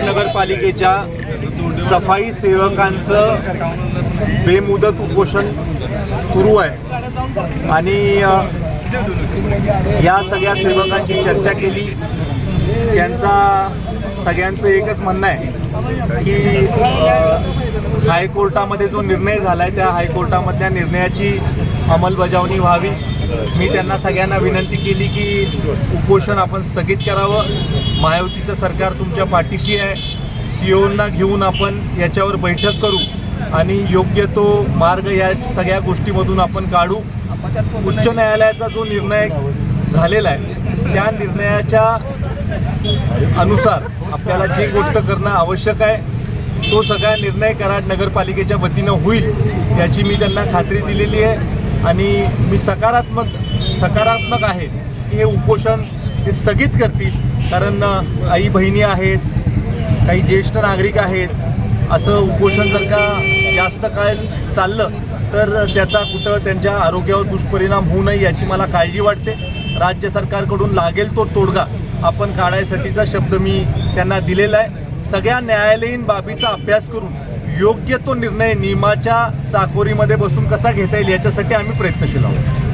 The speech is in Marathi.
नगरपालिकेच्या सफाई सेवकांचं बेमुदत उपोषण सुरू आहे. आणि या सगळ्या सेवकांची चर्चा केली. त्यांचा सगळ्यांचं एकच म्हणणं आहे की हायकोर्टामध्ये जो निर्णय झाला आहे त्या हायकोर्टामधल्या निर्णयाची अंमलबजावणी व्हावी. मी त्यांना सगळ्यांना विनंती केली की उपोषण आपण स्थगित करावं. मायावतीचं सरकार तुमच्या पाठीशी आहे. सीओना घेऊन आपण याच्यावर बैठक करू आणि योग्य तो मार्ग या सगळ्या गोष्टीमधून आपण काढू. उच्च न्यायालयाचा जो निर्णय झालेला आहे त्या निर्णयाच्या अनुसार आपल्याला जी गोष्ट करणं आवश्यक आहे तो सगळा निर्णय कराड नगरपालिकेच्या वतीनं होईल याची मी त्यांना खात्री दिलेली आहे. आणि मी सकारात्मक सकारात्मक आहे की हे उपोषण ते स्थगित करतील. कारण आई बहिणी आहेत काही ज्येष्ठ नागरिक आहेत असं उपोषण जर का जास्त काळ चाललं तर त्याचा कुठं त्यांच्या आरोग्यावर दुष्परिणाम होऊ नये याची मला काळजी वाटते. राज्य सरकारकडून लागेल तो तोडगा. आपण काढायसाठीचा शब्द मी त्यांना दिलेला आहे. सगळ्या न्यायालयीन बाबीचा अभ्यास करून योग्य तो निर्णय नियमाच्या चाकोरीमध्ये बसून कसा घेता येईल याच्यासाठी आम्ही प्रयत्नशील आहोत.